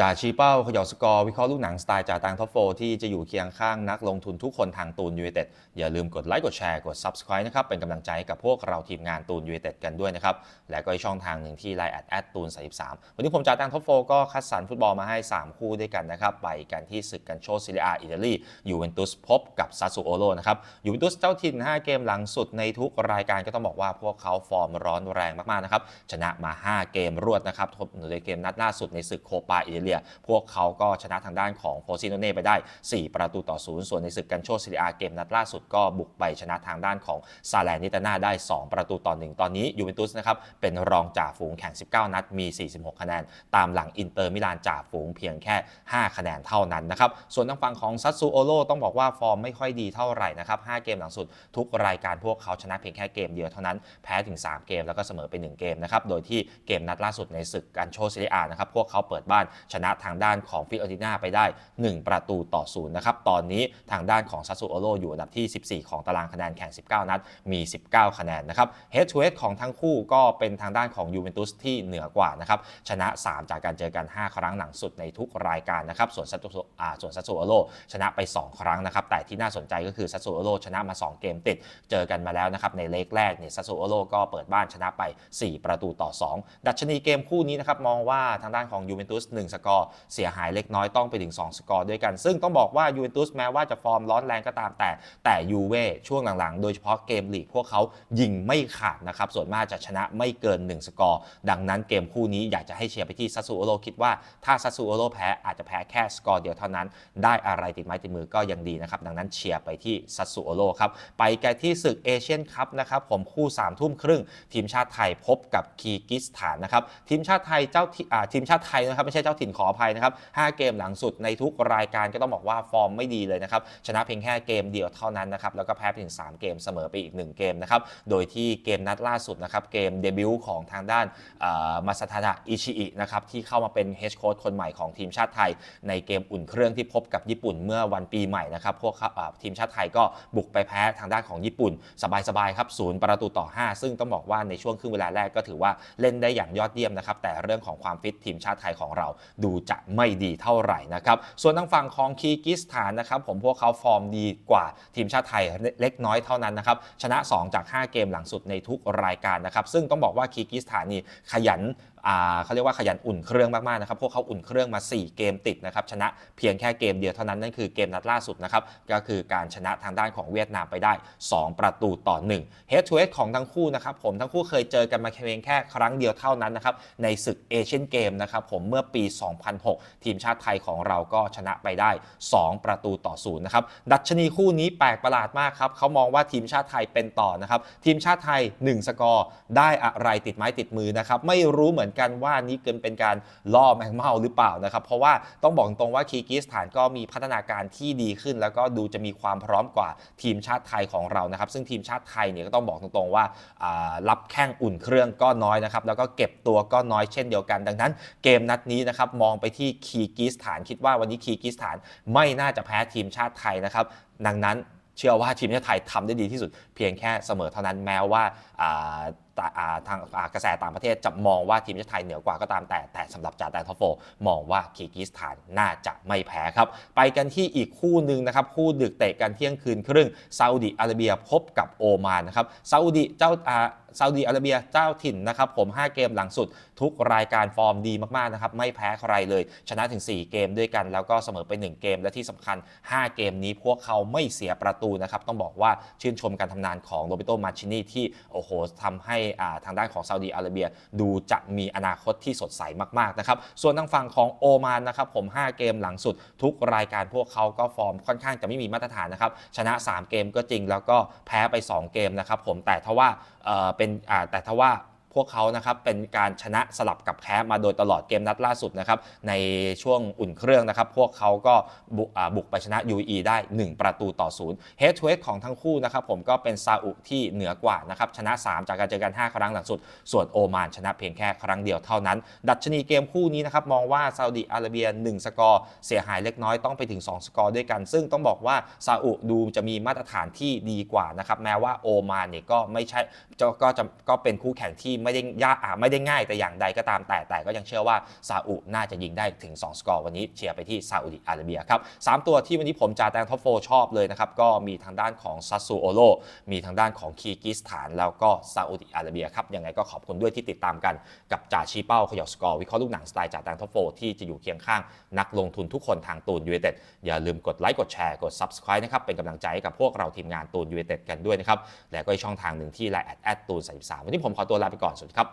จ่าชี้เป้าขย่าสกอร์วิเคราะห์ลูกหนังสไตล์จ่าตังท็อปโฟที่จะอยู่เคียงข้างนักลงทุนทุกคนทางตูนยู i นเต็ดอย่าลืมกดไลค์กดแชร์กด Subscribe นะครับ เป็นกำลังใจกับพวกเราทีมงานตูนยู i นเต็ดกันด้วยนะครับ และก็อีกช่องทางหนึ่งที่ไลน์แอดแอดตูน33วันนี้ผมจ่าตังท็อปโฟก็คัดสรรฟุตบอลมาให้ 3 คู่ด้วยกันนะครับ ไปกันที่ศึกกันโชซิลิอาอิตาลียูเวนตุสพบกับซาซูโอโลนะครับยูเวนตุสเจ้าถิ่น 5 เกมหลังสุดในทุกรายการก็ต้องบอกว่าพวกเขาฟอร์มร้อนแรงมากๆนะครับชนะมา 5 เกมรวดนะครับทบในเกมนัดล่าสุดในศึกโคปาอิตาเลีย พวกเขาก็ชนะทางด้านของโฟซิโนเน่ไปได้ 4 ประตูต่อ0ส่วนในศึกกันโชซิลิอาเกมนัดล่าสุดก็บุกไปชนะทางด้านของซาแลนิตาน่าได้ 2 ประตูต่อ1ตอนนี้ยูเวนตุสนะครับเป็นรองจ่าฝูงแข่ง 19 นัดมี 46 คะแนน ตามหลังอินเตอร์มิลานจ่าฝูงเพียงแค่ 5 คะแนนเท่านั้นนะครับส่วนทางฝั่งของซัตซูโอโลต้องบอกว่าฟอร์มไม่ค่อยดีเท่าไหร่นะครับ5เกมหลังสุดทุกรายการพวกเขาชนะเพียงแค่เกมเดียวเท่านั้นแพ้ถึง 3 เกมแล้วก็เสมอไป 1 เกมนะครับโดยที่เกมนัดล่าสุดในศึกการโชซิลิอานะครับพวกเขาเปิดบ้านชนะทางด้านของฟิออติน่าไปได้ 1 ประตูต่อศูนย์นะครับ ตอนนี้ทางด้านของซัตซูโอโลอยู่อันดับที่ 14 ของตารางคะแนนแข่ง 19 นัด มี 19 คะแนนนะครับเฮดทูเฮดของทั้งคู่ก็เป็นทางด้านของยูเวนตุสที่เหนือกว่านะครับชนะ 3 จากการเจอกัน 5 ครั้งหลังสุดในทุกรายการนะครับส่วนซัตซูอ่าส่วนซัตซูโอโลชนะไป 2 ครั้งนะครับแต่ที่น่าสนใจก็คือซัตซูโอโลชนะมา 2 เกมติดเจอกันมาแล้วนะครับในเลกแรกเนี่ยซัตซูโอโลก็เปิดบ้านชนะไป 4 ประตูต่อ 2 ดัชนีเกมคู่นี้นะครับมองว่าทางด้านของยูเวนตุส1สกอร์เสียหายเล็กน้อยต้องไปถึง 2 สกอร์ด้วยกัน ซึ่งต้องบอกว่ายูเวนตุสแม้ว่าจะฟอร์มร้อนแรงก็ตามแต่แต่ยูเว่ช่วงหลังๆ โดยเฉพาะเกมลีกพวกเขายิงไม่ขาดนะครับส่วนมากจะชนะไม่เกิน 1 สกอร์ ดังนั้นเกมคู่นี้อยากจะให้เชียร์ไปที่ซัตซูโอโลคิดว่าถ้าซัตซูโอโลแพ้อาจจะแพ้แค่สกอร์เดียวเท่านั้น ได้อะไรติดไม้ติดมือก็ยังดีนะครับดังนั้นเชียร์ไปที่ซัตซูโอโลครับไปกันที่ศึกเอเชียนคัพนะครับผมคู่3ามทุ่มครึ่ง ทีมชาติไทยพบกับคีกิสถานนะครับทีมชาติไทยเจ้าที่อ่าทีมชาติไทยนะครับไม่ใช่เจ้าถิ่นขออภัยนะครับ 5 เกมหลังสุดในทุกรายการก็ต้องบอกว่าฟอร์มไม่ดีเลยนะครับ ชนะเพียงแค่เกมเดียวเท่านั้นนะครับ แล้วก็แพ้ถึง 3 เกมเสมอไปอีก 1 เกมนะครับ โดยที่เกมนัดล่าสุดนะครับ เกมเดบิวต์ของทางด้านมาซาทาดะอิชิอินะครับ ที่เข้ามาเป็นเฮดโค้ชคนใหม่ของทีมชาติไทย ในเกมอุ่นเครื่องที่พบกับญี่ปุ่นเมื่อวันปีใหม่นะครับ พวกทีมชาติไทยก็บุกไปแพ้ทางด้านของญี่ปุ่น สบายๆครับศูนย์ประตูต่อ 5 ซึ่งต้องบอกว่าในช่วงครึ่งเวลาแรกก็ถือว่าเล่นได้อย่างยอดเยี่ยมนะครับแต่เรื่องของความฟิตทีมชาติไทยของเราดูจะไม่ดีเท่าไหร่นะครับ ส่วนทางฝั่งของคีร์กิสถานนะครับผมพวกเขาฟอร์มดีกว่าทีมชาติไทยเล็กน้อยเท่านั้นนะครับ ชนะ 2 จาก 5 เกมหลังสุดในทุกรายการนะครับ ซึ่งต้องบอกว่าคีร์กิสถานนี่ขยันเขาเรียกว่าขยันอุ่นเครื่องมากๆนะครับพวกเขาอุ่นเครื่องมา 4 เกมติดนะครับชนะเพียงแค่เกมเดียวเท่านั้นนั่นคือเกมนัดล่าสุดนะครับก็คือการชนะทางด้านของเวียดนามไปได้ 2 ประตูต่อ1 Head to Head ของทั้งคู่นะครับผมทั้งคู่เคยเจอกันมาเพียงแค่ครั้งเดียวเท่านั้นนะครับในศึกเอเชียนเกมนะครับผมเมื่อปี 2006 ทีมชาติไทยของเราก็ชนะไปได้ 2 ประตูต่อ0นะครับดัชนีคู่นี้แปลกประหลาดมากครับเขามองว่าทีมชาติไทยเป็นต่อนะครับทีมชาติไทย 1 สกอร์ได้อะไรติดไม้ติดมือนะครับไม่รู้เหมือนกันว่านี่เกินเป็นการล่อแมงเม่าหรือเปล่านะครับ เพราะว่าต้องบอกตรงว่าคีร์กิสถานก็มีพัฒนาการที่ดีขึ้น แล้วก็ดูจะมีความพร้อมกว่าทีมชาติไทยของเรานะครับ ซึ่งทีมชาติไทยเนี่ยก็ต้องบอกตรงๆว่ารับแข้งอุ่นเครื่องก็น้อยนะครับแล้วก็เก็บตัวก็น้อยเช่นเดียวกัน ดังนั้นเกมนัดนี้นะครับมองไปที่คีร์กิสถานคิดว่าวันนี้คีร์กิสถานไม่น่าจะแพ้ทีมชาติไทยนะครับดังนั้น เชื่อว่าทีมชาติไทยทำได้ดีที่สุดเพียงแค่เสมอเท่านั้นแม้ว่าทางกระแสต่างประเทศจะมองว่าทีมชาติไทยเหนือกว่าก็ตามแต่แต่สำหรับจ่าแดนทอฟโฟมองว่าคีร์กิสถานน่าจะไม่แพ้ครับ ไปกันที่อีกคู่หนึ่งนะครับ คู่ดึกเตะกันเที่ยงคืนครึ่งซาอุดิอาระเบียพบกับโอมานนะครับซาอุดิเจ้า ซาอุดีอาระเบียเจ้าถิ่นนะครับผม 5 เกมหลังสุด ทุกรายการฟอร์มดีมากๆนะครับไม่แพ้ใครเลย ชนะถึง 4 เกมด้วยกัน แล้วก็เสมอไป 1 เกมและที่สำคัญ 5 เกมนี้พวกเขาไม่เสียประตูนะครับต้องบอกว่าชื่นชมการทำงานของโรเบโตมาชินีที่โอ้โหทำให้ทางด้านของซาอุดีอาระเบียดูจะมีอนาคตที่สดใสมากๆนะครับส่วนทางฝั่งของโอมานนะครับผม 5 เกมหลังสุด ทุกรายการพวกเขาก็ฟอร์มค่อนข้างจะไม่มีมาตรฐานนะครับชนะ 3 เกมก็จริงแล้วก็แพ้ไป 2 เกมนะครับผมแต่ถ้าว่า เป็นแต่ถ้าว่า วกเขานะครับเป็นการชนะสลับกับแพ้มาโดยตลอดเกมนัดล่าสุดนะครับในช่วงอุ่นเครื่องนะครับพวกเขาก็บุกบุกไปชนะ UAE ได้ 1 ประตูต่อ0 Head to Head ของทั้งคู่นะครับผมก็เป็นซาอุที่เหนือกว่านะครับชนะ 3 จากการเจอกัน 5 ครั้งหลังสุด ส่วนโอมานชนะเพียงแค่ครั้งเดียวเท่านั้น ดัชนีเกมคู่นี้นะครับมองว่าซาอุดิอาระเบีย 1 สกอร์ เสียหายเล็กน้อยต้องไปถึง 2 สกอร์ด้วยกัน ซึ่งต้องบอกว่าซาอุดูจะมีมาตรฐานที่ดีกว่านะครับแม้ว่าโอมานเนี่ยก็ไม่ใช่ก็จะก็เป็นคู่แข่งที่ไม่ได้ยากไม่ได้ง่ายแต่อย่างใดก็ตามแต่แต่ก็ยังเชื่อว่าซาอุน่าจะยิงได้ถึง 2 สกอร์วันนี้เชียร์ไปที่ซาอุดิอาระเบียครับสามตัวที่วันนี้ผมจ่าแตงท็อปโฟชอบเลยนะครับก็มีทางด้านของซัสซูโอโลมีทางด้านของคีกิสถานแล้วก็ซาอุดิอาระเบียครับยังไงก็ขอบคุณด้วยที่ติดตามกันกับจ่าชี้เป้าขย่าสกอร์วิเคราะห์ลูกหนังสไตล์จ่าแตงท็อปโฟที่จะอยู่เคียงข้างนักลงทุนทุกคนทางตูนยูเ t เต็ดอย่าลืมกดไลค์กดแชร์กด subscribe นะครับเป็นกำลังใจให้กับพวกเราทีมงานตูนยูเ t เต็ดกันด้วยนะครับและก็ช่องทางหนึ่งที่ไลน์แอดแอดตูน33วันนี้ผมขอตัวลาไปก่อนสวัสดีครับ